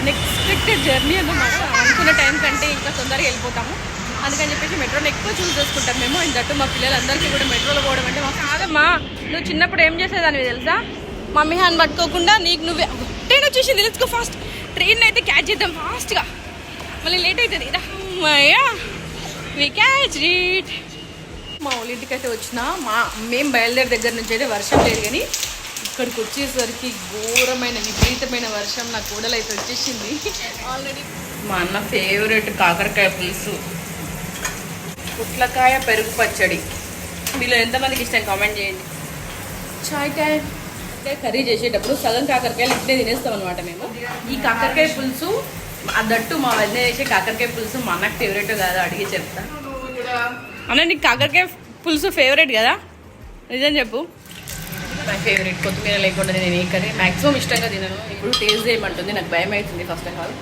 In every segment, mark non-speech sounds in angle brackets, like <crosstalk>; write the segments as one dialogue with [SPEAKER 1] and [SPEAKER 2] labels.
[SPEAKER 1] Unexpected journey అన్నమాట. అనుకున్న time కంటే ఇంకా తొందరగా వెళ్ళిపోతాము. అందుకని చెప్పేసి మెట్రోని ఎక్కువ చూస్ చేసుకుంటాం మేము. ఇంత మా పిల్లలందరికీ కూడా మెట్రోలో పోవడం అంటే మాకు కాదమ్మా నువ్వు చిన్నప్పుడు ఏం చేసేదానివి తెలుసా? మమ్మీ హ్యాండ్ పట్టుకోకుండా నీకు నువ్వే ట్రైన్ వచ్చేసింది తెలుసుకో ఫాస్ట్ ట్రైన్ అయితే క్యాచ్ చేద్దాం ఫాస్ట్గా మళ్ళీ లేట్ అవుతుంది. రా అమ్మయ్యా. వి క్యాచ్ రీట్ మా వాళ్ళ ఇంటికి అయితే వచ్చిన మా మేము బయలుదేరి దగ్గర నుంచి అయితే వర్షం లేదు కానీ ఇక్కడికి వచ్చేసరికి ఘోరమైన విపరీతమైన వర్షం నా కూడలు అయితే వచ్చేసింది. ఆల్రెడీ మా అన్న ఫేవరెట్ కాకరకాయ పులుసు. పుట్లకాయ పెరుగు పచ్చడి. మీలో ఎంతమందికి ఇష్టం? కామెంట్ చేయండి. చాయ్ టైం అంటే కర్రీ చేసేటప్పుడు సగం కాకరకాయలు ఇట్లే తినేస్తాం అనమాట మేము. ఈ కాకరకాయ పులుసు ఆ దట్టు మా వదిన చేసే కాకరకాయ పులుసు మా అన్నకు ఫేవరెట్ కాదు అడిగి చెప్తా. అన్న నీకు కాకరకాయ పులుసు ఫేవరెట్ కదా? నిజం చెప్పు. నా ఫేవరెట్ కొత్తిమీర లేకుండా నేను ఏ కర్రీ మ్యాక్సిమం ఇష్టంగా తినను. ఇప్పుడు టేస్ట్ చేయమంటుంది. నాకు భయం అవుతుంది ఫస్ట్ ఆఫ్ ఆల్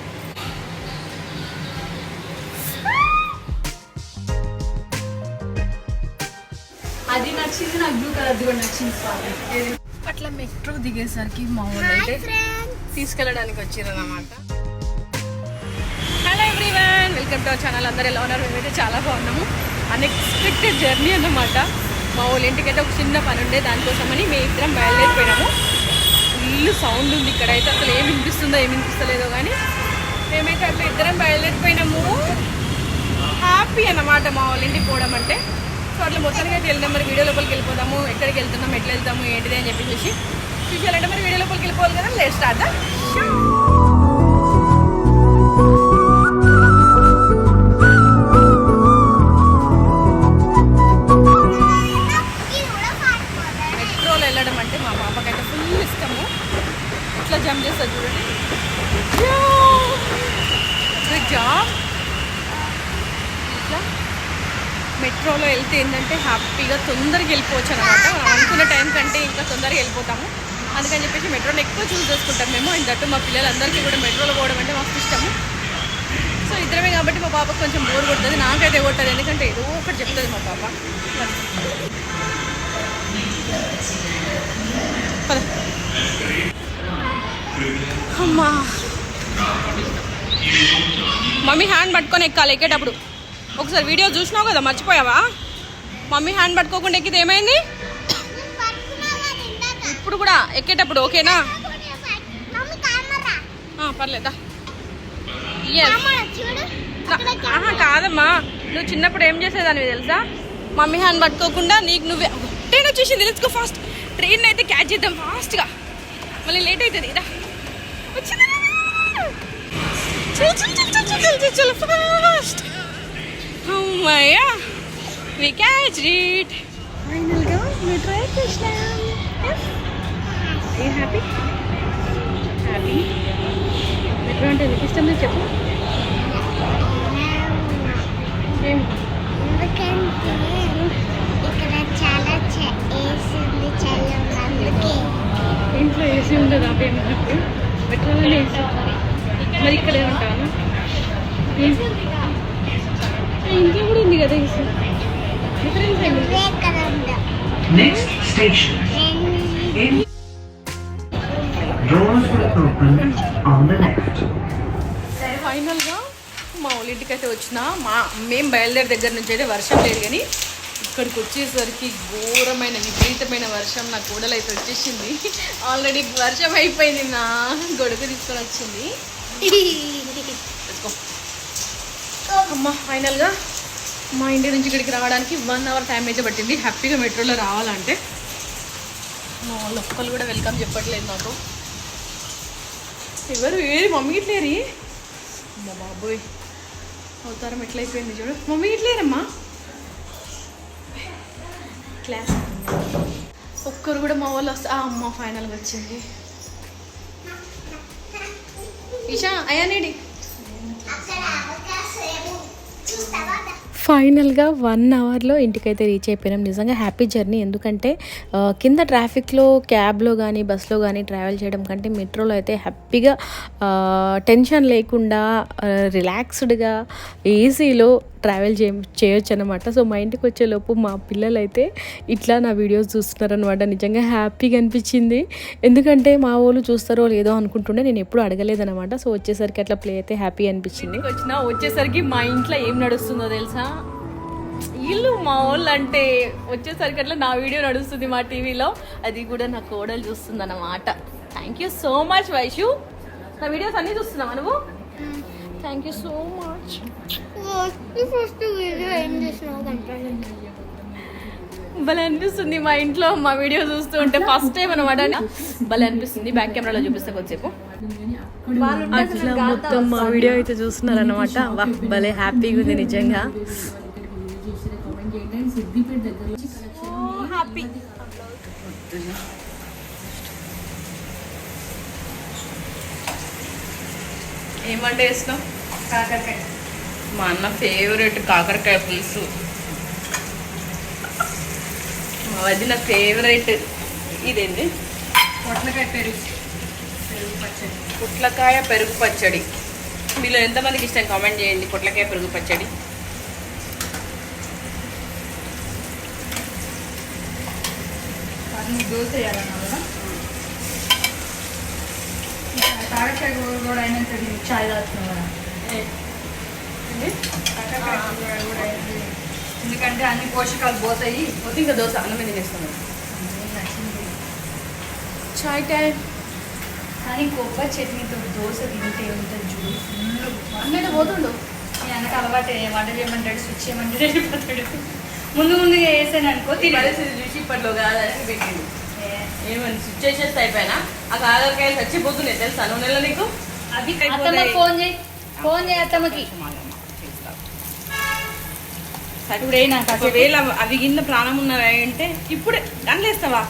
[SPEAKER 2] అది నచ్చింది నాకు బ్లూ కలర్ కూడా నచ్చింది
[SPEAKER 1] అట్లా మెట్రో దిగేసరికి మా వాళ్ళు అయితే తీసుకెళ్ళడానికి వచ్చారన్నమాట hello everyone welcome to our channel అందరూ ఎలా ఉన్నారు? మేమైతే చాలా బాగున్నాము. అన్ఎక్స్పెక్టెడ్ జర్నీ అన్నమాట. మా వాళ్ళ ఇంటికైతే ఒక చిన్న పని ఉండే దానికోసమని మేము ఇద్దరం బయలుదేరిపోయినాము. ఫుల్ సౌండ్ ఉంది ఇక్కడైతే అసలు ఏమి వినిపిస్తుందో ఏమి వినిపిస్తలేదో కానీ మేమైతే అట్లా ఇద్దరం బయలుదేరిపోయినాము. హ్యాపీ అన్నమాట మా వాళ్ళ ఇంటికి పోవడం అంటే. సో అట్లా మొత్తానికి అయితే వెళ్దాం మరి వీడియో లోపలికి వెళ్ళిపోదాము ఎక్కడికి వెళ్తున్నాం ఎట్లా వెళ్తాము ఏంటిది అని చెప్పేసి. చూసాలంటే మరి వీడియో లోపలికి వెళ్ళిపోవాలి కదా లేట్ స్టార్ట్ జాబ్ ఇట్లా మెట్రోలో వెళ్తే ఏంటంటే హ్యాపీగా తొందరగా వెళ్ళిపోవచ్చు అనమాట మనం అనుకున్న టైం కంటే ఇంకా తొందరగా వెళ్ళిపోతాము. అందుకని చెప్పేసి మెట్రోని ఎక్కువ చూస్ చేసుకుంటాం మేము. ఇంతట్టు మా పిల్లలందరికీ కూడా మెట్రోలో పోవడం అంటే మాకు ఇష్టము. సో ఇద్దరమే కాబట్టి మా పాపకు కొంచెం బోర్ కొడుతుంది. నాకైతే కొట్టదు. ఎందుకంటే ఏదో ఒకటి చెప్తుంది మా పాప. అమ్మా. మమ్మీ హ్యాండ్ పట్టుకొని ఎక్కాలి ఎక్కేటప్పుడు. ఒకసారి వీడియో చూసినావు కదా మర్చిపోయావా? మమ్మీ హ్యాండ్ పట్టుకోకుండా ఎక్కితే ఏమైంది? ఇప్పుడు కూడా ఎక్కేటప్పుడు ఓకేనా? పర్లేదా కాదమ్మా. నువ్వు చిన్నప్పుడు ఏం చేసేదానివి తెలుసా? మమ్మీ హ్యాండ్ పట్టుకోకుండా నీకు నువ్వే ట్రైన్ వచ్చేసింది తెలుసుకో ఫాస్ట్ ట్రైన్ అయితే క్యాచ్ చేద్దాం ఫాస్ట్గా మళ్ళీ లేట్ అవుతుంది ఇదా వచ్చింది. చల్ ఫాస్ట్ అమ్మయ్యా వి క్యాచ్ ఇట్ ఫైనల్గా మెట్రో ఎక్కేసినాం ఏ హ్యాపీ హ్యాపీ అంటే నీకు ఇష్టం చెప్పు ఇంటికి వచ్చిన మా మేము బయలుదేరి దగ్గర నుంచి అయితే వర్షం లేదు కానీ ఇక్కడికి వచ్చేసరికి ఘోరమైన విపరీతమైన వర్షం నా కూడలు అయితే వచ్చేసింది. ఆల్రెడీ వర్షం అయిపోయింది నా గొడుగు తీసుకొని వచ్చింది. అమ్మ ఫైనల్గా మా ఇంటి నుంచి ఇక్కడికి రావడానికి వన్ అవర్ టైం అయితే పట్టింది. హ్యాపీగా మెట్రోలో రావాలంటే. మా వాళ్ళు ఒక్కరు కూడా వెల్కమ్ చెప్పట్లేదు నాకు ఎవరు ఏది మమ్మీ ఇట్లేరి? మా బాబోయ్. అవతారం ఎట్లయిపోయింది చూడు. మమ్మీ ఇట్లేరమ్మా క్లాస్ ఒక్కరు కూడా మా వాళ్ళు వస్తే అమ్మ ఫైనల్గా వచ్చింది. ఇషా అయ్యానేడి
[SPEAKER 3] ఫైనల్గా వన్ అవర్లో ఇంటికైతే రీచ్ అయిపోయినాం. నిజంగా హ్యాపీ జర్నీ. ఎందుకంటే కింద ట్రాఫిక్లో క్యాబ్లో కానీ బస్లో కానీ ట్రావెల్ చేయడం కంటే మెట్రోలో అయితే హ్యాపీగా టెన్షన్ లేకుండా రిలాక్స్డ్గా ఏసీలో ట్రావెల్ చే చేయొచ్చు అనమాట సో మా ఇంటికి వచ్చేలోపు మా పిల్లలు అయితే ఇట్లా నా వీడియోస్ చూస్తున్నారనమాట నిజంగా హ్యాపీగా అనిపించింది. ఎందుకంటే మా వాళ్ళు చూస్తారో లేదో అనుకుంటుండే నేను ఎప్పుడు అడగలేదనమాట సో వచ్చేసరికి అట్లా ప్లే అయితే హ్యాపీ అనిపించింది. వచ్చిన వచ్చేసరికి మా ఇంట్లో ఏం నడుస్తుందో తెలుసా? వీళ్ళు మా వాళ్ళు అంటే వచ్చేసరికి అట్లా నా వీడియో నడుస్తుంది మా టీవీలో. అది కూడా నా కోడలు చూస్తుంది అన్నమాట thank you so much Vaishu. నా వీడియోస్ అన్నీ చూస్తున్నావా నువ్వు? Thank you so much
[SPEAKER 4] first video ఏం చేసినావు
[SPEAKER 3] భలే అనిపిస్తుంది మా ఇంట్లో మా వీడియో చూస్తూ ఉంటే ఫస్ట్ టైం అనమాట భలే అనిపిస్తుంది. బ్యాక్ కెమెరాలో చూపిస్తే కొద్దిసేపు అట్లా మొత్తం మా వీడియో అయితే చూస్తున్నారు అనమాట భలే హ్యాపీగా ఉంది నిజంగా. హ్యాపీ
[SPEAKER 1] ఏమంటే వేసినావు కాకరకాయ. మా అన్న ఫేవరెట్ కాకరకాయ పులుసు. మా వదిన ఫేవరెట్ ఇదేంటి
[SPEAKER 2] పొట్లకాయ పెరుగు. పెరుగు పచ్చడి.
[SPEAKER 1] పుట్లకాయ పెరుగు పచ్చడి. మీలో ఎంతమందికి ఇష్టం? కామెంట్ చేయండి. పుట్లకాయ పెరుగు పచ్చడి.
[SPEAKER 2] దోశ వేయాలన్నా కాకరకాయ కూర కూడా అయినంత నీకు చాయ్ తాగుతున్నావు? అయినది. ఎందుకంటే అన్ని పోషకాలు పోతాయి.
[SPEAKER 1] పోతే ఇంకా దోశ అన్నం మీద
[SPEAKER 2] నచ్చింది
[SPEAKER 3] చాయ్ టైం.
[SPEAKER 2] కానీ కొబ్బరి చట్నీతో దోశ తింటే ఉంటుంది చూడు ఫుల్
[SPEAKER 3] అన్నట్టు పోతుండు.
[SPEAKER 2] మీ అన్నకు అలవాటు వంట చేయమంటాడు స్విచ్ చేయమంటాడు వెళ్ళిపోతాడు. ముందు ముందుగా వేసాను అనుకో.
[SPEAKER 1] పరిస్థితి చూసి ఇప్పట్లో కాదని పెట్టింది ఏమని స్విచ్ చేసేస్తే అయిపోయినా? ఆ కాకరకాయలు చచ్చిపోతున్నాయి తెలుసా? నువ్వు నెల నీకు?
[SPEAKER 2] అవి ఫోన్ చేయి. ఫోన్ చేయి అత్తమ్మకి.
[SPEAKER 1] ఒకవేళ అవి కింద ప్రాణం ఉన్నవి అంటే ఇప్పుడే గంటలేస్తావా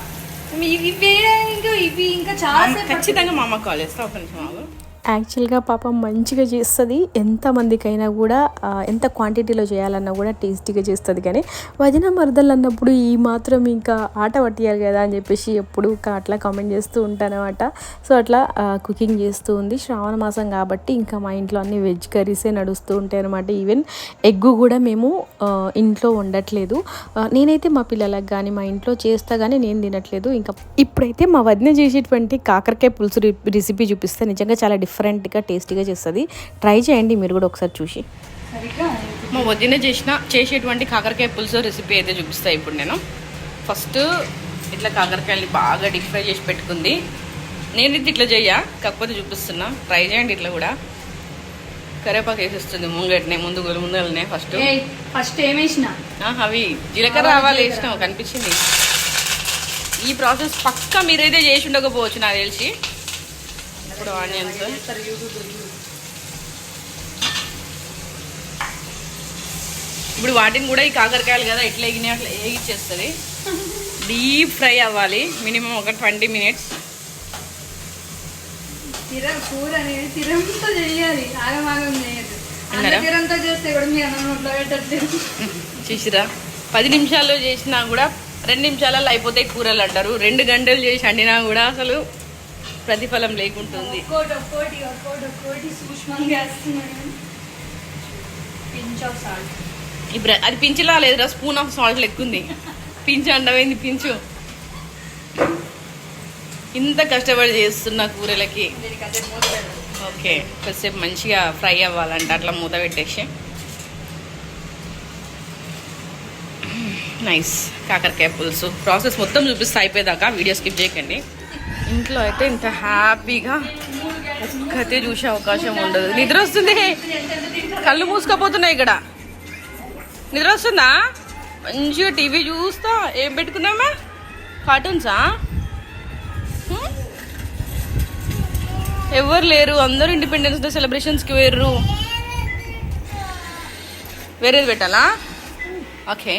[SPEAKER 2] ఇవి వేయడానికి ఇవి ఇంకా చాలా
[SPEAKER 1] ఖచ్చితంగా మా అమ్మకి కాల్ చేస్తా ఒక నిమిషం ఆగు.
[SPEAKER 3] యాక్చువల్గా పాపం మంచిగా చేస్తుంది. ఎంతమందికైనా కూడా ఎంత క్వాంటిటీలో చేయాలన్నా కూడా టేస్టీగా చేస్తుంది కానీ వదిన మరదలు అన్నప్పుడు ఈ మాత్రం ఇంకా ఆట పట్టియాలి కదా అని చెప్పేసి ఎప్పుడు అట్లా కామెంట్ చేస్తూ ఉంటానమాట. సో అట్లా కుకింగ్ చేస్తూ ఉంది. శ్రావణ మాసం కాబట్టి ఇంకా మా ఇంట్లో అన్ని వెజ్ కర్రీసే నడుస్తూ ఉంటాయి అనమాట ఈవెన్ ఎగ్ కూడా మేము ఇంట్లో వండట్లేదు. నేనైతే మా పిల్లలకు కానీ మా ఇంట్లో చేస్తా కానీ నేను తినట్లేదు. ఇంకా ఇప్పుడైతే మా వదిన చేసేటువంటి కాకరకాయ పులుసు రెసిపీ చూపిస్తే నిజంగా చాలా డిఫరెంట్గా టేస్టీగా చేస్తుంది. ట్రై చేయండి మీరు కూడా ఒకసారి చూసి.
[SPEAKER 1] మా వదిన చేసిన చేసేటువంటి కాకరకాయ పులుసు రెసిపీ అయితే చూపిస్తా ఇప్పుడు నేను. ఫస్ట్ ఇట్లా కాకరకాయలు బాగా డీప్ ఫ్రై చేసి పెట్టుకుంది. నేను ఇది ఇట్లా చెయ్య కాకపోతే చూపిస్తున్నా. ట్రై చేయండి ఇట్లా కూడా. కరేపాకు వేసేస్తుంది ముంగట్నే ముందు ముందుగానే ఫస్ట్
[SPEAKER 2] ఫస్ట్ ఏమేసిన
[SPEAKER 1] అవి జీలకర్ర ఆవాలు వేసినాం కనిపించింది. ఈ ప్రాసెస్ పక్కా మీరైతే చేసి ఉండకపోవచ్చు నాకు తెలిసి. ఇప్పుడు ఆనియన్స్. ఇప్పుడు వాటిని కూడా ఈ కాకరకాయలు కదా ఎట్లా ఎగినాయి అట్లా వేగిచ్చేస్తుంది డీప్ ఫ్రై అవ్వాలి మినిమం ఒక ట్వంటీ మినిట్స్.
[SPEAKER 2] కూర అనేది తిరంతో చేయాలి ఆగమాగం చేయదు
[SPEAKER 1] అన్నారా?
[SPEAKER 2] తిరంతో చేస్తే కూడా మీ అన్నం నోట్లో పెట్టట్లేదు.
[SPEAKER 1] చూసిరా? పది నిమిషాల్లో చేసినా కూడా రెండు నిమిషాలలో అయిపోతాయి కూరలు అంటారు. రెండు గంటలు చేసి వండినా కూడా అసలు ప్రతిఫలం లేకుంటుంది. ఇప్పుడు అది పించిలా లేదురా స్పూన్ ఆఫ్ సాల్ట్ లెక్కుంది. పించు అండమైంది పించు. ఇంత కష్టపడి చేస్తున్న కూరలకి. ఓకే కొద్దిసేపు మంచిగా ఫ్రై అవ్వాలంట అట్లా మూత పెట్టేసి. నైస్ కాకరకాయ పులుసు. ప్రాసెస్ మొత్తం చూపిస్తే అయిపోయేదాకా వీడియో స్కిప్ చేయకండి. ఇంట్లో అయితే ఇంత హ్యాపీగా ఒక్కతే చూసే అవకాశం ఉండదు. నిద్ర వస్తుంది. కళ్ళు మూసుకపోతున్నాయి ఇక్కడ. నిద్ర వస్తుందా? మంచిగా టీవీ చూస్తా. ఏం పెట్టుకున్నామా? కార్టూన్సా? ఎవరు లేరు. అందరూ ఇండిపెండెన్స్ డే సెలబ్రేషన్స్కి వేర్రు వేరేది పెట్టాలా? ఓకే.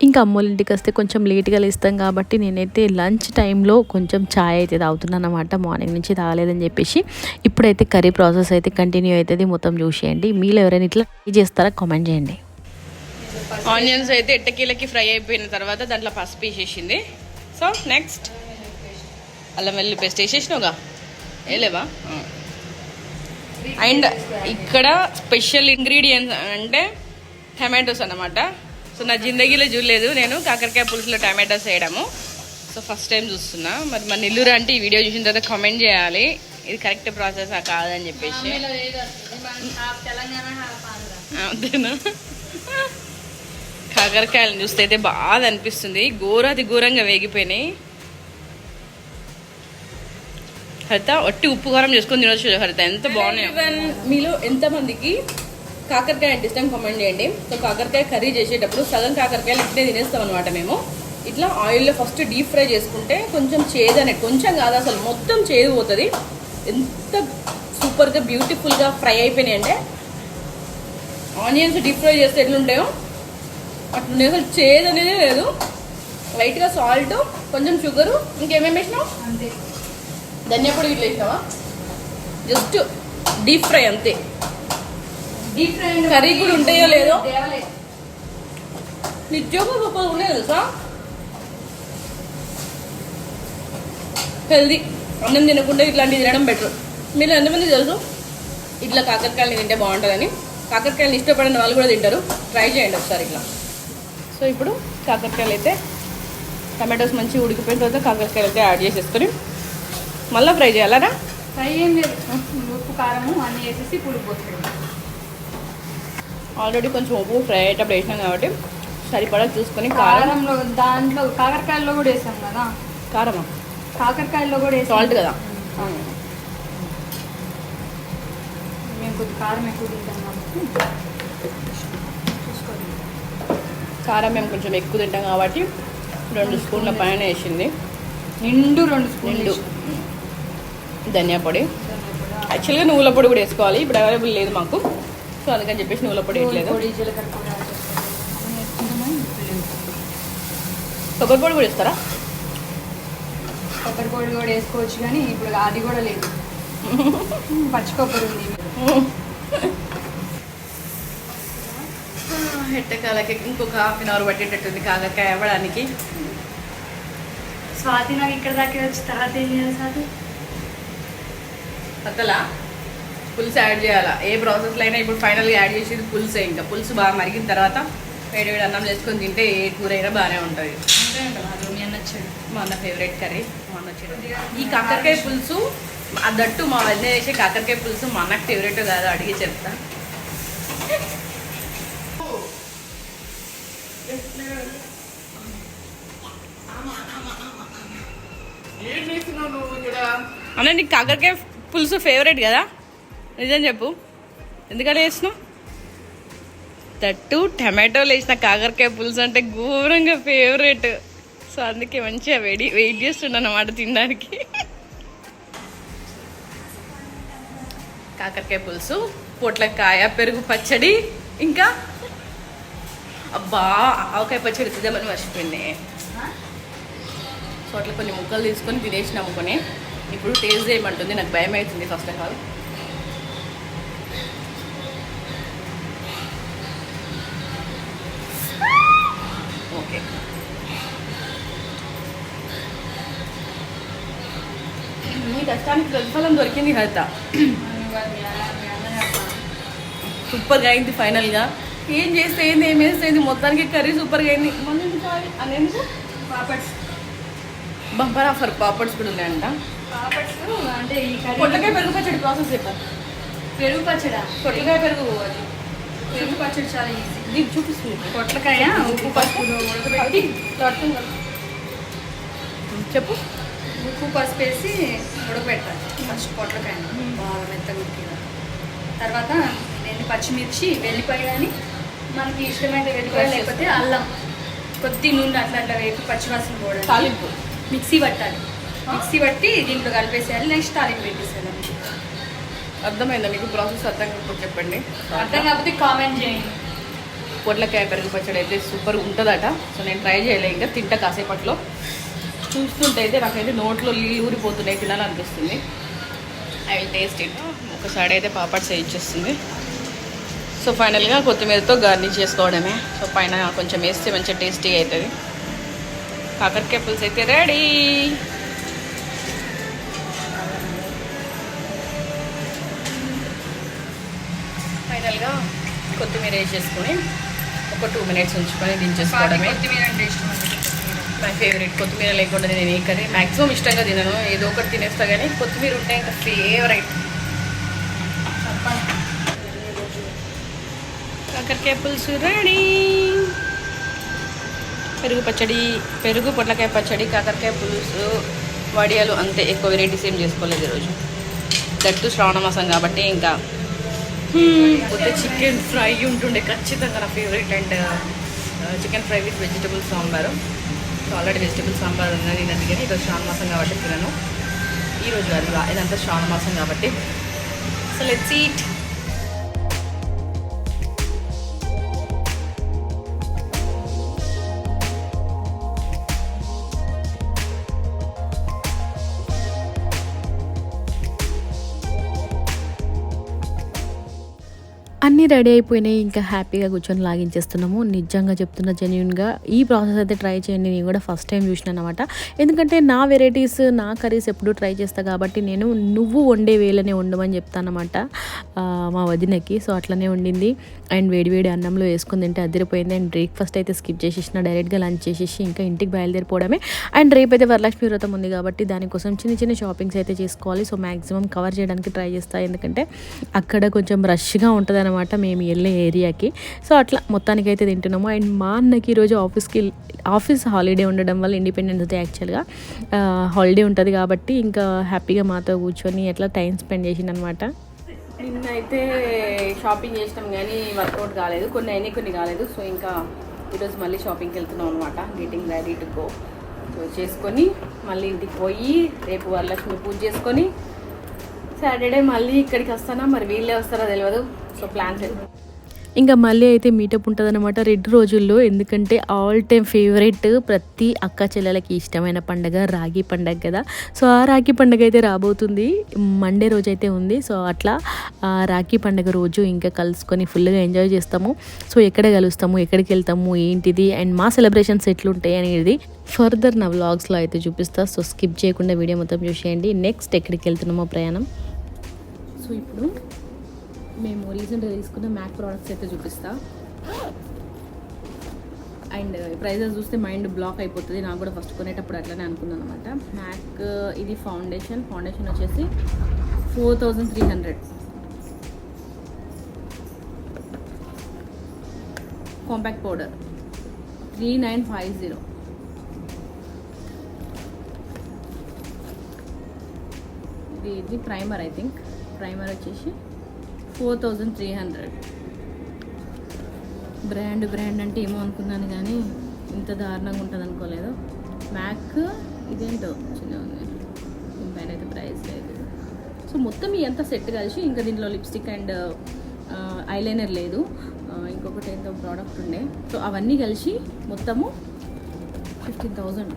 [SPEAKER 3] ఇంకా అమ్మోళ్ళ ఇంటికి వస్తే కొంచెం లేట్గా లేస్తాం కాబట్టి నేనైతే లంచ్ టైంలో కొంచెం ఛాయ్ అయితే తాగుతున్నాను అనమాట మార్నింగ్ నుంచి తాగలేదని చెప్పేసి ఇప్పుడైతే కర్రీ ప్రాసెస్ అయితే కంటిన్యూ అవుతుంది. మొత్తం చూసేయండి. మీరు ఎవరైనా ఇట్లా ట్రై చేస్తారా? కామెంట్ చేయండి.
[SPEAKER 1] ఆనియన్స్ అయితే ఎట్టకీలకి ఫ్రై అయిపోయిన తర్వాత దాంట్లో పసుపు వేసేసింది. So next. అల్లం వెల్లుల్లి పేస్ట్ వేసేసినావుగా? వేయలేవా? అండ్ ఇక్కడ స్పెషల్ ఇంగ్రీడియంట్స్ అంటే టమాటోస్ అనమాట సో నా జిందగీలో చూడలేదు నేను కాకరకాయ పులుసులో టమాటోస్ వేయడము. సో ఫస్ట్ టైం చూస్తున్నా. మరి మన నెల్లూరు అంటే ఈ వీడియో చూసిన తర్వాత కామెంట్ చేయాలి. ఇది కరెక్ట్ ప్రాసెస్ కాదని చెప్పేసి. అంతేనా? కాకరకాయలను చూస్తే అయితే బాగా అనిపిస్తుంది. ఘోరాతి ఘోరంగా వేగిపోయినాయి. హరిత ఒట్టి ఉప్పు కారం చేసుకొని తినొచ్చు హరిత. ఎంత బాగున్నాయి. మీలో ఎంతమందికి కాకరకాయ అంటే ఇష్టం కామెంట్ చేయండి. సో కాకరకాయ కర్రీ చేసేటప్పుడు సగం కాకరకాయలు ఇట్లే తినేస్తాం అనమాట మేము. ఇట్లా ఆయిల్లో ఫస్ట్ డీప్ ఫ్రై చేసుకుంటే కొంచెం చేదు అనేది కొంచెం కాదు అసలు మొత్తం చేదు పోతుంది. ఎంత సూపర్గా బ్యూటిఫుల్గా ఫ్రై అయిపోయినాయి అంటే ఆనియన్స్ డీప్ ఫ్రై చేస్తే ఎట్లుంటాయో? అట్లుండే అసలు చేదు అనేది లేదు. లైట్గా సాల్ట్ కొంచెం షుగరు ఇంకేమేమి వేసినావు?
[SPEAKER 2] అంతే.
[SPEAKER 1] ధనియా పొడి ఇట్లా వేసినావా? జస్ట్ డీప్ ఫ్రై అంతే. కర్రీ కూడా ఉంటాయో లేదో? నిజంగా సూపర్ ఉన్నాయి తెలుసా హెల్దీ. అన్నం తినకుండా ఇట్లాంటివి తినడం బెటర్ మీరు ఎంతమంది తెలుసు? ఇట్లా కాకరకాయలు తింటే బాగుంటుందని. కాకరకాయలు ఇష్టపడిన వాళ్ళు కూడా తింటారు. ట్రై చేయండి ఒకసారి ఇట్లా. సో ఇప్పుడు కాకరకాయలు అయితే టమాటోస్ మంచిగా ఉడికిపోయిన తర్వాత కాకరకాయలు అయితే యాడ్ చేసేసుకొని మళ్ళీ ఫ్రై చేయాలరా
[SPEAKER 2] ఫ్రై ఏం లేదు. ఉప్పు కారము అన్నీ వేసేసి పులుపు పోతుంది
[SPEAKER 1] ఆల్రెడీ కొంచెం ఉప్పు ఫ్రై అయ్యేటప్పుడు వేసినాం కాబట్టి సరిపడా చూసుకొని కారం.
[SPEAKER 2] కారంలో దాంట్లో కాకరకాయల్లో కూడా వేసాం కదా?
[SPEAKER 1] కారమా?
[SPEAKER 2] కాకరకాయల్లో కూడా వేసాం.
[SPEAKER 1] సాల్ట్ కదా?
[SPEAKER 2] మేము కొద్ది కారం ఎక్కువ తింటాం చూసుకోండి.
[SPEAKER 1] కారం మేము కొంచెం ఎక్కువ తింటాం కాబట్టి రెండు స్పూన్ల పైన వేసింది.
[SPEAKER 2] నిండు రెండు స్పూన్లు
[SPEAKER 1] ధనియా పొడి, యాక్చువల్గా నువ్వుల పొడి కూడా వేసుకోవాలి. ఇప్పుడు అవైలబుల్ లేదు మాకు. సో అందుకని చెప్పేసి నువ్వుల పొడి. కొబ్బరి పొడి కూడా ఇస్తారా
[SPEAKER 2] కొబ్బరి పొడి కూడా వేసుకోవచ్చు కానీ ఇప్పుడు అది కూడా లేదు. <laughs> పచ్చి కొబ్బరి ఉంది.
[SPEAKER 1] హెట్టకాలకి ఇంకొక హాఫ్ అన్ అవర్ పట్టేటట్టుంది కాకరకాయ అవ్వడానికి.
[SPEAKER 2] స్వాతి నాకు ఇక్కడ దాకా వచ్చి తర్వాత ఏం చేయాలి స్వాతి?
[SPEAKER 1] అత్తలా పులుసు యాడ్ చేయాలా? ఏ ప్రాసెస్లో అయినా ఇప్పుడు ఫైనల్గా యాడ్ చేసేది పులుసే ఇంకా. పులుసు బాగా మరిగిన తర్వాత వేడి వేడి అన్నం వేసుకొని తింటే ఏ కూర అయినా బాగానే ఉంటుంది.
[SPEAKER 2] మీ అన్న వచ్చాడు
[SPEAKER 1] ఫేవరెట్ కర్రీ. మా అన్న వచ్చేది ఈ కాకరకాయ పులుసు ఆ దట్టు మా వద్ద చేసే కాకరకాయ పులుసు మా అన్నకు ఫేవరెట్ కాదు అడిగి చెప్తా. అన్న నీకు కాకరకాయ పులుసు ఫేవరెట్ కదా? నిజం చెప్పు. ఎందుకలా వేసినావు తట్టు టమాటోలు వేసిన కాకరకాయ పులుసు అంటే ఘోరంగా ఫేవరెట్ సో అందుకే మంచిగా వెడి వెయిట్ చేస్తున్నాను అన్నమాట తినడానికి. కాకరకాయ పులుసు పొట్లకాయ పెరుగు పచ్చడి ఇంకా అబ్బా ఆవకాయ పచ్చడి తిద్దామని మర్చిపోయింది. సో అట్లా కొన్ని ముక్కలు తీసుకొని తినేసి నమ్ముకొని ఇప్పుడు టేస్ట్ చేయమంటుంది నాకు భయం అవుతుంది ఫస్ట్ ఆఫ్ ఆల్ ఓకే మీ కష్టానికి ప్రతిఫలం దొరికింది హరిత సూపర్గా అయింది ఫైనల్గా. ఏం చేస్తే ఏంది ఏం వేస్తే ఏంది మొత్తానికి కర్రీ సూపర్గా అయింది. ఎందుకు ఆగి- అనేందుకు
[SPEAKER 2] పాపడ్స్.
[SPEAKER 1] బంపర్ ఆఫర్ పాపడ్స్ కూడా ఉన్నాయంట.
[SPEAKER 2] పాపడ్స్ అంటే ఈ
[SPEAKER 1] పొట్లకాయ పెరుగు పచ్చడి ప్రాసెస్ చెప్పు.
[SPEAKER 2] పెరుగు పచ్చడా?
[SPEAKER 1] పొట్లకాయ పెరుగు అది.
[SPEAKER 2] పెరుగు పచ్చడి చాలా ఈజీ.
[SPEAKER 1] దీన్ని చూపిస్తుంది.
[SPEAKER 2] పొట్లకాయ ఉప్పు పసుపు. ఉడకబెట్టి
[SPEAKER 1] చెప్పు.
[SPEAKER 2] ఉప్పు పసుపు వేసి ఉడకబెట్టాలి. ఫస్ట్ పొట్లకాయ బాగా మెత్తగా ఉడికిన తర్వాత నేను పచ్చిమిర్చి వెల్లిపాయ కానీ మనకి ఇష్టమైన వెల్లిపాయ లేకపోతే అల్లం. కొద్ది నూనె అట్లా అట్లా వేపి పచ్చివాసన పోవడానికి
[SPEAKER 1] తాలింపు.
[SPEAKER 2] మిక్సీ పట్టాలి. మిక్సీ పట్టి దీంట్లో కలిపేసేయాలి నెక్స్ట్ తాలింపు పెట్టేసేయాలి
[SPEAKER 1] అర్థమైందా మీకు? ప్రాసెస్ అర్థం కాకపోతే చెప్పండి.
[SPEAKER 2] అర్థం కాకపోతే కామెంట్ చేయండి.
[SPEAKER 1] పొట్లకాయ పెరుగు పచ్చడి అయితే సూపర్ ఉంటుందట. సో నేను ట్రై చేయలే ఇంకా తింటా కాసేపట్లో. చూస్తుంటే అయితే నాకైతే నోట్లో నీళ్ళు ఊరిపోతున్నాయి తినాలనిపిస్తుంది. ఐ విల్ టేస్ట్ ఇట్ ఒక అయితే పాపడ్స్ వేయించేస్తుంది సో ఫైనల్గా కొత్తిమీరతో గార్నిష్ చేసుకోవడమే. సో పైన కొంచెం వేస్తే మంచిగా టేస్టీ అవుతుంది. కాకరకాయ పులుసు అయితే రెడీ ఫైనల్గా కొత్తిమీర వేసేసుకొని ఒక టూ మినిట్స్ ఉంచుకొని దించేసుకోవడమే.
[SPEAKER 2] కొత్తిమీర అంటే ఇష్టం అండి
[SPEAKER 1] మై ఫేవరెట్ కొత్తిమీర లేకుండా నేను ఏ కర్రీ. మ్యాక్సిమం ఇష్టంగా తినను. ఏదో ఒకటి తినేస్తా కానీ కొత్తిమీర ఉంటే ఇంకా ఫేవరెట్ కాకరకాయ పులుసు రెడీ. పెరుగు పచ్చడి పెరుగు పొట్లకాయ పచ్చడి కాకరకాయ పులుసు వడియాలు అంతే. ఎక్కువ వెరైటీస్ ఏం చేసుకోలేదు ఈరోజు. దట్టు శ్రావణ మాసం కాబట్టి ఇంకా. పోతే చికెన్ ఫ్రై ఉంటుండే. ఖచ్చితంగా నా favourite and chicken fry with vegetable sambar. Already vegetable sambar ఉన్నది నేను అందుకని ఈరోజు శ్రావణ మాసం కాబట్టి తినను. ఈరోజు కాదు ఇదంతా శ్రావణ మాసం కాబట్టి. సో లెట్స్ ఈట్
[SPEAKER 3] అన్నీ రెడీ అయిపోయినాయి. ఇంకా హ్యాపీగా కూర్చొని లాగించేస్తున్నాము. నిజంగా చెప్తున్నా జెన్యున్గా ఈ ప్రాసెస్ అయితే ట్రై చేయండి. నేను కూడా ఫస్ట్ టైం చూసిన అనమాట ఎందుకంటే నా వెరైటీస్ నా కర్రీస్ ఎప్పుడు ట్రై చేస్తా కాబట్టి నేను నువ్వు వండే వేలనే వండమని చెప్తానమాట మా వదినకి. సో అట్లనే వండింది. అండ్ వేడివేడి అన్నంలో వేసుకుని తింటే అదిరిపోయింది. అండ్ బ్రేక్ఫాస్ట్ అయితే స్కిప్ చేసేసిన డైరెక్ట్గా లంచ్ చేసేసి ఇంకా ఇంటికి బయలుదేరిపోవడమే. అండ్ రేపైతే వరలక్ష్మి వ్రతం ఉంది కాబట్టి దానికోసం చిన్న చిన్న షాపింగ్స్ అయితే చేసుకోవాలి. సో మ్యాక్సిమం కవర్ చేయడానికి ట్రై చేస్తా. ఎందుకంటే అక్కడ కొంచెం రష్గా ఉంటుంది అనమాట మేము వెళ్ళే ఏరియాకి. సో అట్లా మొత్తానికి అయితే తింటున్నాము. అండ్ మా అన్నకి ఈరోజు ఆఫీస్కి ఆఫీస్ హాలిడే ఉండడం వల్ల ఇండిపెండెన్స్ డే యాక్చువల్గా. హాలిడే ఉంటుంది కాబట్టి ఇంకా హ్యాపీగా మాతో కూర్చొని అట్లా టైం స్పెండ్ చేసిందనమాట.
[SPEAKER 1] నిన్న అయితే షాపింగ్ చేసినాం కానీ వర్కౌట్ కాలేదు. కొన్ని అయినాయి కొన్ని కాలేదు. సో ఇంకా ఈరోజు మళ్ళీ షాపింగ్కి వెళ్తున్నాం అనమాట. Getting ready to go. So చేసుకొని మళ్ళీ ఇంటికి పోయి రేపు వరలక్ష్మి పూజ చేసుకొని సాటర్డే మళ్ళీ ఇక్కడికి వస్తానా? మరి వీళ్ళే వస్తారో తెలియదు సో ప్లాన్స్
[SPEAKER 3] ఇంకా మళ్ళీ అయితే మీటప్ ఉంటుంది అనమాట రెండు రోజుల్లో. ఎందుకంటే ఆల్ టైమ్ ఫేవరెట్ ప్రతి అక్క చెల్లెలకి ఇష్టమైన పండగ రాగి పండగ కదా. సో ఆ రాఖీ పండగ అయితే రాబోతుంది. మండే రోజు అయితే ఉంది. సో అట్లా ఆ రాఖీ పండగ రోజు ఇంకా కలుసుకొని ఫుల్గా ఎంజాయ్ చేస్తాము. సో ఎక్కడ కలుస్తాము ఎక్కడికి వెళ్తాము ఏంటిది అండ్ మా సెలబ్రేషన్స్ ఎట్లుంటాయి అనేది ఫర్దర్ నా వ్లాగ్స్లో అయితే చూపిస్తా. సో స్కిప్ చేయకుండా వీడియో మొత్తం చూసేయండి. నెక్స్ట్ ఎక్కడికి వెళ్తున్నామో ప్రయాణం. సో ఇప్పుడు మేము రీసెంట్గా తీసుకున్న మ్యాక్ ప్రోడక్ట్స్ అయితే చూపిస్తా. అండ్ ప్రైజెస్ చూస్తే మైండ్ బ్లాక్ అయిపోతుంది. నాకు కూడా ఫస్ట్ కొనేటప్పుడు అట్లనే అనుకున్నాను అనమాట మ్యాక్ ఇది ఫౌండేషన్. ఫౌండేషన్ వచ్చేసి four thousand three hundred compact powder. Three nine five zero ఇది ఇది ప్రైమర్ ఐ థింక్ ప్రైమర్ వచ్చేసి four thousand three hundred. Brand brand అంటే ఏమో అనుకున్నాను కానీ ఇంత దారుణంగా ఉంటుంది అనుకోలేదు. మ్యాక్ ఇదేంటో చిన్నగా ఉంది. దీనిపైన అయితే ప్రైస్ లేదు. సో మొత్తం ఈ అంతా సెట్ కలిసి ఇంకా దీంట్లో లిప్స్టిక్ అండ్ ఐలైనర్ లేదు. ఇంకొకటి ఏదో ప్రోడక్ట్ ఉండే. సో అవన్నీ కలిసి మొత్తము ఫిఫ్టీన్ థౌజండ్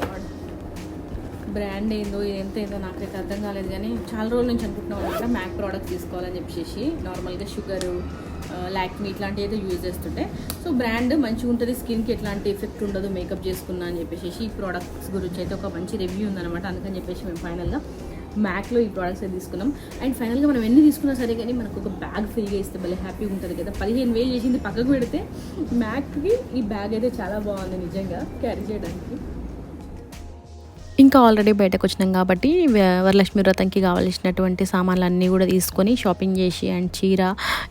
[SPEAKER 3] గాడ్ బ్రాండ్ ఏందో ఎంత ఏందో నాకైతే అర్థం కాలేదు కానీ చాలా రోజుల నుంచి అనుకుంటున్నాం అనమాట మ్యాక్ ప్రోడక్ట్ తీసుకోవాలని చెప్పేసి. నార్మల్గా షుగరు లాక్మీ ఇట్లాంటివి అయితే యూజ్ చేస్తుంటే. సో బ్రాండ్ మంచిగా ఉంటుంది. స్కిన్కి ఎట్లాంటి ఎఫెక్ట్ ఉండదు మేకప్ చేసుకున్నా అని చెప్పేసి ఈ ప్రోడక్ట్స్ గురించి అయితే ఒక మంచి రివ్యూ ఉందనమాట అందుకని చెప్పేసి మేము ఫైనల్గా మ్యాక్లో ఈ ప్రోడక్ట్స్ అయితే తీసుకున్నాం. అండ్ ఫైనల్గా మనం ఎన్ని తీసుకున్నా సరే కానీ మనకు ఒక బ్యాగ్ ఫ్రీగా ఇస్తే భలే హ్యాపీగా ఉంటుంది కదా. పదిహేను వేలు చేసింది పక్కకు పెడితే మ్యాక్కి ఈ బ్యాగ్ అయితే చాలా బాగుంది నిజంగా. క్యారీ చేయడానికి. ఇంకా ఆల్రెడీ బయటకు వచ్చినాం కాబట్టి వరలక్ష్మి వ్రతంకి కావాల్సినటువంటి సామాన్లు అన్నీ కూడా తీసుకొని షాపింగ్ చేసి అండ్ చీర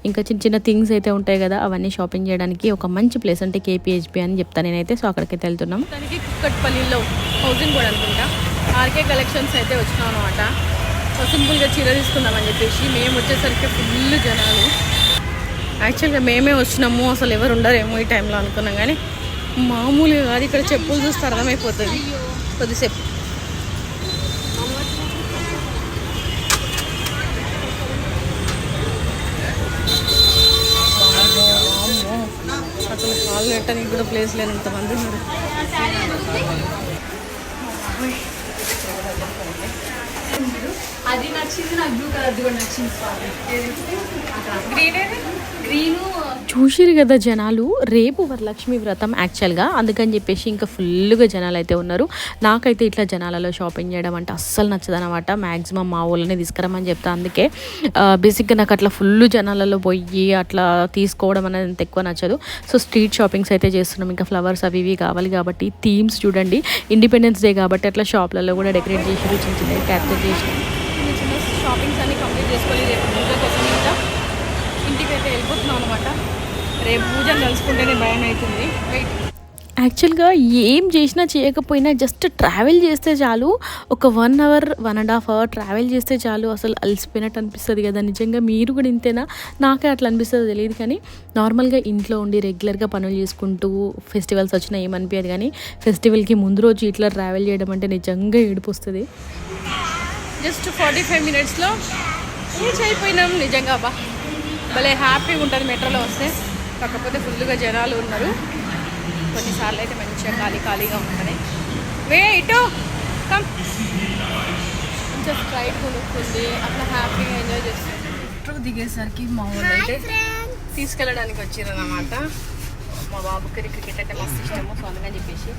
[SPEAKER 3] ఇంకా చిన్న చిన్న థింగ్స్ అయితే ఉంటాయి కదా అవన్నీ షాపింగ్ చేయడానికి ఒక మంచి ప్లేస్ అంటే కేపీహెచ్పి అని చెప్తాను నేనైతే. సో అక్కడికైతే వెళ్తున్నాం.
[SPEAKER 1] దానికి కుక్కట్పల్లిలో హౌసింగ్ కూడా అనుకుంటా. ఆర్కే కలెక్షన్స్ అయితే వచ్చినాం అనమాట సో సింపుల్గా చీర తీసుకుందామని చెప్పేసి మేము వచ్చేసరికి ఫుల్ జనాలు. యాక్చువల్గా మేమే వచ్చినాము అసలు ఎవరు ఉండరేమో ఈ టైంలో అనుకున్నాం కానీ మామూలుగా కాదు ఇక్కడ చెప్పులు చూస్తే అర్థమైపోతుంది. కొద్దిసేపు వామ్మో. అసలు కాళ్ళు పెట్టడానికి కూడా ప్లేస్ లేనంత మంది ఉన్నారు.
[SPEAKER 2] అది నచ్చింది నాకు బ్లూ కలర్ కూడా నచ్చింది.
[SPEAKER 1] గ్రీన్
[SPEAKER 2] గ్రీను
[SPEAKER 3] చూసిరు కదా జనాలు రేపు వరలక్ష్మి వ్రతం యాక్చువల్గా అందుకని చెప్పేసి ఇంకా ఫుల్గా జనాలు అయితే ఉన్నారు. నాకైతే ఇట్లా జనాలలో షాపింగ్ చేయడం అంటే అస్సలు నచ్చదనమాట. మ్యాక్సిమం మా ఊళ్ళని తీసుకురమని చెప్తా అందుకే. బేసిక్గా నాకు అట్లా ఫుల్ జనాలలో పోయి అట్లా తీసుకోవడం అనేది అంత ఎక్కువ నచ్చదు. సో స్ట్రీట్ షాపింగ్స్ అయితే చేస్తున్నాం. ఇంకా ఫ్లవర్స్ అవి ఇవి కావాలి కాబట్టి థీమ్స్ చూడండి. ఇండిపెండెన్స్ డే కాబట్టి అట్లా షాప్లలో కూడా డెకరేట్ చేసి చిన్న చిన్నవి క్యాప్చర్ చేసి
[SPEAKER 1] చిన్న చిన్న షాపింగ్స్ అన్ని కంప్లీట్ చేసుకోవాలి రేపు పూజ కోసం ఇంకా ఇంటికి అయితే వెళ్ళిపోతున్నాం అనమాట రేపు పూజను కలుసుకుంటేనే భయం అవుతుంది. వెయిట్
[SPEAKER 3] యాక్చువల్గా ఏం చేసినా చేయకపోయినా జస్ట్ ట్రావెల్ చేస్తే చాలు. ఒక one hour one and half hour travel చేస్తే చాలు. అసలు అలసిపోయినట్టు అనిపిస్తుంది కదా. నిజంగా మీరు కూడా ఇంతేనా? నాకే అట్లా అనిపిస్తుందో తెలియదు కానీ నార్మల్గా ఇంట్లో ఉండి రెగ్యులర్గా పనులు చేసుకుంటూ ఫెస్టివల్స్ వచ్చినా ఏమనిపించదు కానీ ఫెస్టివల్కి ముందు రోజు ఇట్లా ట్రావెల్ చేయడం అంటే నిజంగా ఏడుపు వస్తుంది
[SPEAKER 1] జస్ట్ ఫార్టీ ఫైవ్ మినిట్స్లో రీచ్ అయిపోయినాం నిజంగా బా భలే హ్యాపీగా ఉంటుంది మెట్రోలో వస్తే. కాకపోతే ఫుల్గా జనాలు ఉన్నారు. కొన్నిసార్లు అయితే మంచిగా ఖాళీ ఖాళీగా ఉంటుంది. వే ఇటు కమ్. కొంచెం స్ప్రైట్ కొనుక్కుంది. అట్లా హ్యాపీగా ఎంజాయ్ చేస్తుంది. మెట్రో దిగేసరికి మా వాళ్ళు అయితే తీసుకెళ్ళడానికి వచ్చారన్నమాట మా బాబుకి క్రికెట్ అంటే మస్తు ఇష్టము సో అందుకని చెప్పేసి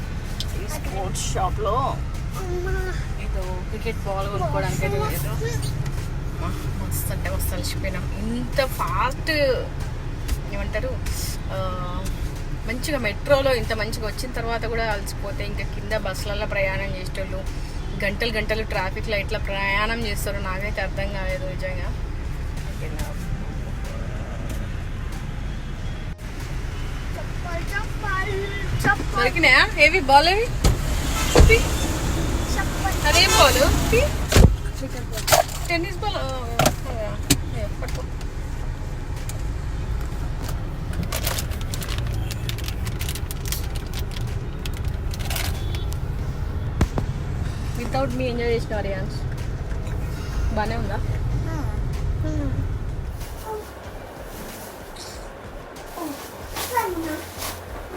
[SPEAKER 1] ఈ స్పోర్ట్స్ షాప్లో ఏదో క్రికెట్ బాల్ కొనుక్కోవడానికి అయితే లేదు మస్తు అంటే మస్తు అలసిపోయినాం. ఇంత ఫాస్ట్ ఏమంటారు? మంచిగా మెట్రోలో ఇంత మంచిగా వచ్చిన తర్వాత కూడా అలసిపోతే ఇంకా కింద బస్సులలో ప్రయాణం చేసేటోళ్ళు గంటలు గంటలు ట్రాఫిక్లో ఇట్లా ప్రయాణం చేస్తారు నాకైతే అర్థం కాలేదు నిజంగా. దొరికినాయా? ఏవి బాల్ ఏవి తీ. అదేం బాల్ తీ. టెన్నిస్ బాల్ ఆ, ఆ, ఏ, పట్టుకో వితౌట్ మీ ఎంజాయ్ చేసిన రియాన్స్ బాగానే ఉందా?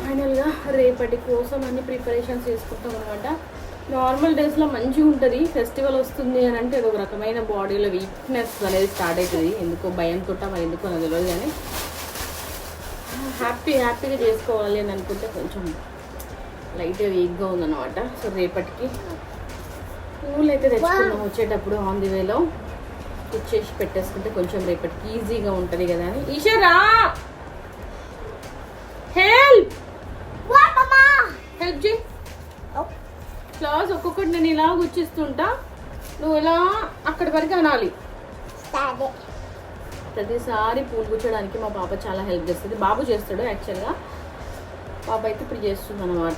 [SPEAKER 1] ఫైనల్గా రేపటి కోసం అన్ని ప్రిపరేషన్స్ చేసుకుంటాం అనమాట నార్మల్ డేస్లో మంచిగా ఉంటుంది ఫెస్టివల్ వస్తుంది అని అంటే ఒక రకమైన బాడీలో వీక్నెస్ అనేది స్టార్ట్ అవుతుంది. ఎందుకో భయంతో మరి ఎందుకో నాకు తెలియదు కానీ. హ్యాపీ హ్యాపీగా చేసుకోవాలి అని అనుకుంటే కొంచెం లైట్గా వీక్గా ఉందన్నమాట. సో రేపటికి పూలు అయితే తెచ్చుకున్నాం వచ్చేటప్పుడు ఆన్ ది వేలో ఇచ్చేసి పెట్టేసుకుంటే కొంచెం రేపటికి ఈజీగా ఉంటుంది కదా అని. ఈశ్వరా! హెల్ప్ హెల్ప్ చేయి. ఫ్లవర్స్ ఒక్కొక్కటి నేను ఇలా గుచ్చిస్తుంటా నువ్వు ఇలా అక్కడి వరకు అనాలి. ప్రతిసారి పూలు గుచ్చడానికి మా పాప చాలా హెల్ప్ చేస్తుంది. బాబు చేస్తాడు యాక్చువల్గా పాప అయితే ఇప్పుడు చేస్తుంది అనమాట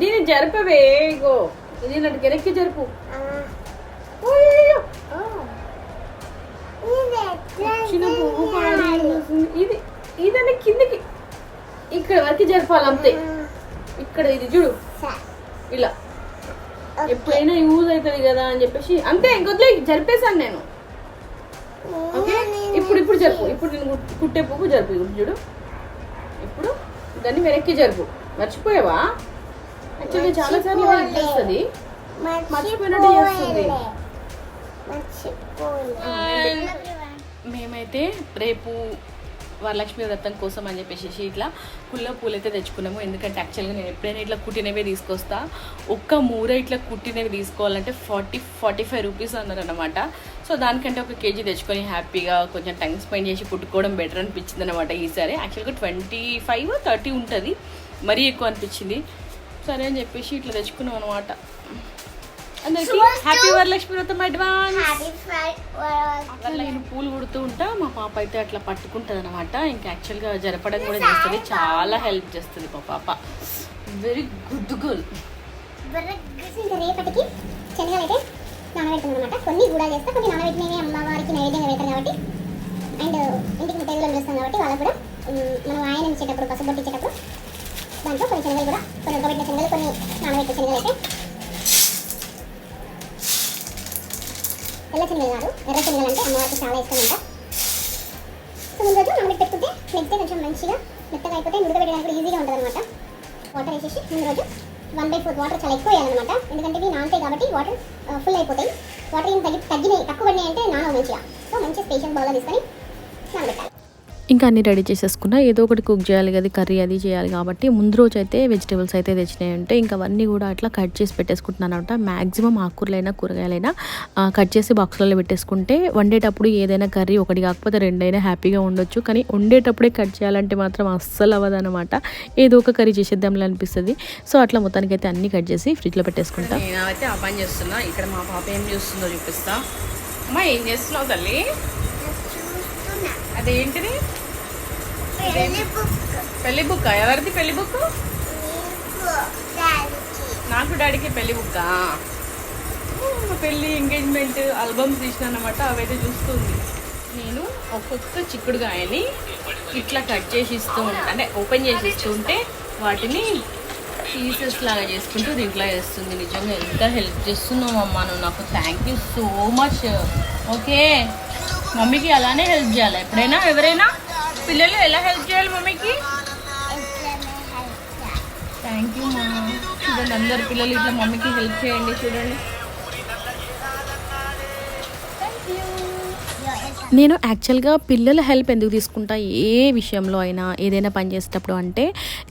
[SPEAKER 1] దీన్ని జరపవే ఇగో. ఇది నన్ను వెనక్కి జరుపు. చిన్న పువ్వు. ఇది ఇదని కిందికి. ఇక్కడ వరకు జరపాలి అంతే ఇక్కడ ఇది చూడు. ఇలా. ఎప్పుడైనా యూజ్ అవుతుంది కదా అని చెప్పేసి. అంతే ఇంకొద్లే జరిపేశాను నేను. ఓకే? ఇప్పుడు ఇప్పుడు జరుపు. ఇప్పుడు నేను కుట్- కుట్టే పువ్వు జరుపు. ఇప్పుడు చూడు. ఇప్పుడు దాన్ని వెనక్కి జరుపు. మర్చిపోయావా? యాక్చువల్లీ చాలా సార్లు చేస్తుంది మర్చిపోయినట్టు చేస్తుంది. మేమైతే రేపు వరలక్ష్మి వ్రతం కోసం అని చెప్పేసి ఇట్లా పుల్ల పూలు అయితే తెచ్చుకున్నాము. ఎందుకంటే యాక్చువల్గా నేను ఎప్పుడైనా ఇట్లా కుట్టినవే తీసుకొస్తా. ఒక్క మూర ఇట్లా కుట్టినవి తీసుకోవాలంటే ఫార్టీ ఫార్టీ ఫైవ్ రూపీస్ అన్నారనమాట సో దానికంటే ఒక కేజీ తెచ్చుకొని హ్యాపీగా కొంచెం టైం స్పెండ్ చేసి కుట్టుకోవడం బెటర్ అనిపించింది అనమాట ఈసారి. యాక్చువల్గా ట్వంటీ ఫైవ్ థర్టీ ఉంటుంది. మరీ ఎక్కువ అనిపించింది. సరే అని చెప్పేసి ఇట్లా తెచ్చుకున్నాం అనమాట అందరికీ హ్యాపీ వరలక్ష్మి వ్రతం అడ్వాన్స్ అట్లా నేను పూలు కుడుతూ ఉంటా మా పాప అయితే అట్లా పట్టుకుంటుంది అనమాట ఇంకా యాక్చువల్గా జరపడం కూడా చేస్తుంది. చాలా హెల్ప్ చేస్తుంది మా పాప. వెరీ గుడ్ గర్ల్
[SPEAKER 4] రేపటికి అయితే కొన్ని కూడా చేస్తా కొన్ని నానబెట్టినవి అమ్మవారికి నైవేద్యంగా పెడతాం కాబట్టి. అండ్ ఇంటికి ముత్తైదులను చేస్తాం కాబట్టి వాళ్ళకు కూడా మనం ఆయన ఇచ్చేటప్పుడు పసుపు ఇచ్చేటప్పుడు దాంట్లో కొన్ని శనగలు కూడా కొన్ని ఉడకబెట్టిన శనగలు కొన్ని నానబెట్టిన శనగలు అయితే. తెల్ల శనగలు కాదు ఎర్ర శనగలు అంటే అమ్మవారికి చాలా ఇష్టం అంట. సో ముందు రోజు నానబెట్టి పెట్టుకుంటే నెక్స్ట్ డే కొంచెం మంచిగా మెత్తగా అయిపోతే ఉడకబెట్టడానికి ఈజీగా ఉంటుంది అనమాట వాటర్ వేసేసి ముందు రోజు వన్ బై ఫోర్ వాటర్ చాలా ఎక్కువ వేయాలన్నమాట. ఎందుకంటే ఇవి నానతాయి కాబట్టి వాటర్ ఫుల్ అయిపోతాయి. వాటర్ ఏం తగ్గి తగ్గినాయి తక్కువ పడినాయి అంటే నానవు మంచిగా. సో మంచి స్పేషియస్ బౌల్లో తీసుకొని నానబెట్టాలి.
[SPEAKER 3] ఇంకా అన్ని రెడీ చేసేసుకున్నా. ఏదో ఒకటి కుక్ చేయాలి కదా కర్రీ అది చేయాలి కాబట్టి ముందు రోజు అయితే వెజిటేబుల్స్ అయితే తెచ్చినాయి ఉంటే ఇంకా అవన్నీ కూడా అట్లా కట్ చేసి పెట్టేసుకుంటున్నాను అనమాట. మ్యాక్సిమం ఆకుకూరలైనా కూరగాయలైనా కట్ చేసి బాక్స్లలో పెట్టేసుకుంటే వండేటప్పుడు ఏదైనా కర్రీ ఒకటి కాకపోతే రెండైనా హ్యాపీగా ఉండొచ్చు. కానీ వండేటప్పుడే కట్ చేయాలంటే మాత్రం అస్సలు అవ్వదనమాట ఏదో ఒక కర్రీ చేసేద్దాంలే అనిపిస్తుంది. సో అట్లా మొత్తానికి అయితే అన్ని కట్ చేసి ఫ్రిడ్జ్లో పెట్టేసుకుంటాను
[SPEAKER 1] నేనైతే ఆ పని చేస్తున్నా. ఇక్కడ మా పాప ఏం చూస్తుందో చూపిస్తా. అమ్మా ఏం చేస్తున్నావు తల్లి? అదేంటిది? పెళ్ళి బుక్ ఎవరిది పెళ్ళి బుక్ నాకు డాడీకి పెళ్ళి బుక్కా? పెళ్ళి ఎంగేజ్మెంట్ ఆల్బమ్స్ తీసిన అనమాట అవైతే చూస్తుంది. నేను ఒక్కొక్క చిక్కుడుగాయని ఇట్లా కట్ చేసి ఇస్తూ ఉంటాను అంటే ఓపెన్ చేసి ఇస్తూ ఉంటే వాటిని పీసెస్ లాగా చేసుకుంటూ దీంట్లో వేస్తుంది. నిజంగా ఎంత హెల్ప్ చేస్తున్నావు అమ్మా నువ్వు. నాకు thank you so much okay. మమ్మీకి అలానే హెల్ప్ చేయాలి? ఎప్పుడైనా? ఎవరైనా? పిల్లలు ఎలా హెల్ప్ చేయాలి మమ్మీకి థ్యాంక్ యూ మా చూడండి అందరు పిల్లలు ఇట్లా మమ్మీకి హెల్ప్ చేయండి చూడండి
[SPEAKER 3] నేను యాక్చువల్గా పిల్లల హెల్ప్ ఎందుకు తీసుకుంటా? ఏ విషయంలో అయినా ఏదైనా పని చేసేటప్పుడు అంటే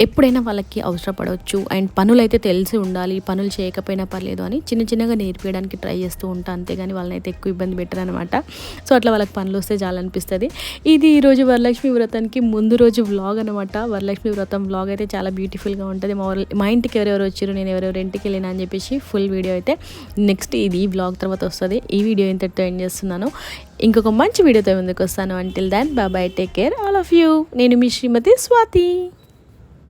[SPEAKER 3] ఎప్పుడైనా వాళ్ళకి అవసరపడవచ్చు అండ్ పనులు అయితే తెలిసి ఉండాలి పనులు చేయకపోయినా పర్లేదు అని చిన్న చిన్నగా నేర్పించడానికి ట్రై చేస్తూ ఉంటాను అంతేగాని వాళ్ళని అయితే ఎక్కువ ఇబ్బంది పెట్టరు అనమాట సో అట్లా వాళ్ళకి పనులు వస్తే చాలా అనిపిస్తుంది. ఇది ఈరోజు వరలక్ష్మి వ్రతానికి ముందు రోజు వ్లాగ్ అనమాట వరలక్ష్మి వ్రతం వ్లాగ్ అయితే చాలా బ్యూటిఫుల్గా ఉంటుంది. మా మా ఇంటికి ఎవరెవరు వచ్చారు నేను ఎవరెవరు ఇంటికి వెళ్ళినా అని చెప్పేసి ఫుల్ వీడియో అయితే. నెక్స్ట్ ఇది ఈ వ్లాగ్ తర్వాత వస్తుంది. ఈ వీడియో ఇంతటితో ఎండ్ చేస్తున్నాను. ఇంకొక మంచి వీడియోతో ముందుకు వస్తాను. అంటిల్ దాన్ బాబాయ్ take care all of you నేను మీ శ్రీమతి స్వాతి.